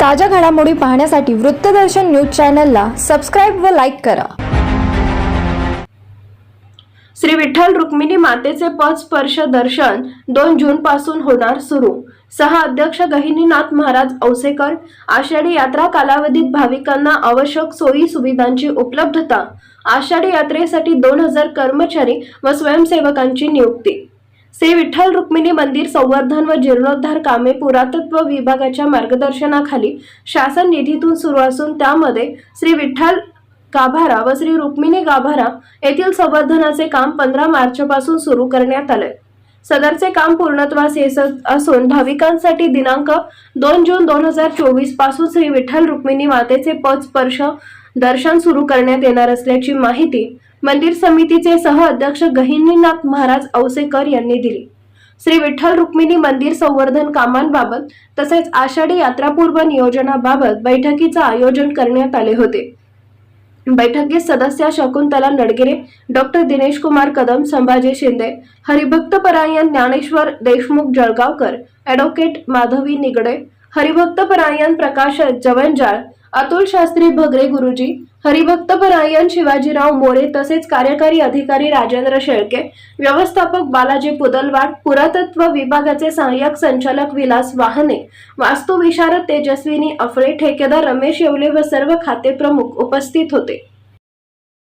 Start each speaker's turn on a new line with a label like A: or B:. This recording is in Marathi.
A: ताज्या घडामोडी पाहण्यासाठी वृत्तदर्शन न्यूज चॅनलला सबस्क्राईब व लाईक करा.
B: श्री विठ्ठल रुक्मिणी मातेचे पद स्पर्श दर्शन दोन जून पासून होणार सुरू. सह अध्यक्ष गहिनीनाथ महाराज औसेकर आषाढी यात्रा कालावधीत भाविकांना आवश्यक सोयी सुविधांची उपलब्धता आषाढी यात्रेसाठी दोन हजार कर्मचारी व स्वयंसेवकांची नियुक्ती. श्री विठ्ठल रुक्मिणी मंदिर संवर्धन व जीर्णोद्धार कामे पुरातत्व विभागाच्या मार्गदर्शनाखाली शासन निधीतून सुरू असून त्यामध्ये श्री विठ्ठल गाभारा व श्री रुक्मिणी गाभारा येथील संवर्धनाचे काम पंधरा मार्चपासून सुरू करण्यात आले सदरचे काम पूर्णत्वास येत असून भाविकांसाठी दिनांक दोन जून दोन हजार चोवीसपासून श्री विठ्ठल रुक्मिणी मातेचे पद स्पर्श दर्शन सुरू करण्यात येणार असल्याची माहिती मंदिर समितीचे सह अध्यक्ष गहिनीनाथ महाराज औसेकर यांनी दिली. श्री विठ्ठल रुक्मिणी मंदिर संवर्धन कामांबाबत तसेच आषाढी यात्रापूर्व नियोजनाबाबत बैठकीचं आयोजन करण्यात आले होते. बैठकीत सदस्य शकुंतला नडगिरे डॉक्टर दिनेश कुमार कदम संभाजी शिंदे हरिभक्त परायण ज्ञानेश्वर देशमुख जळगावकर ॲडव्होकेट माधवी निगडे हरिभक्त परायण प्रकाश जवंजाळ अतुल शास्त्री भगरे गुरुजी हरिभक्त परायण शिवाजीराव मोरे तसेच कार्यकारी अधिकारी राजेंद्र शेळके व्यवस्थापक बालाजी पुदलवाड पुरातत्व विभागाचे सहाय्यक संचालक विलास वाहने वास्तुविशारद तेजस्विनी अफळे ठेकेदार रमेश येवले व सर्व खाते प्रमुख उपस्थित होते.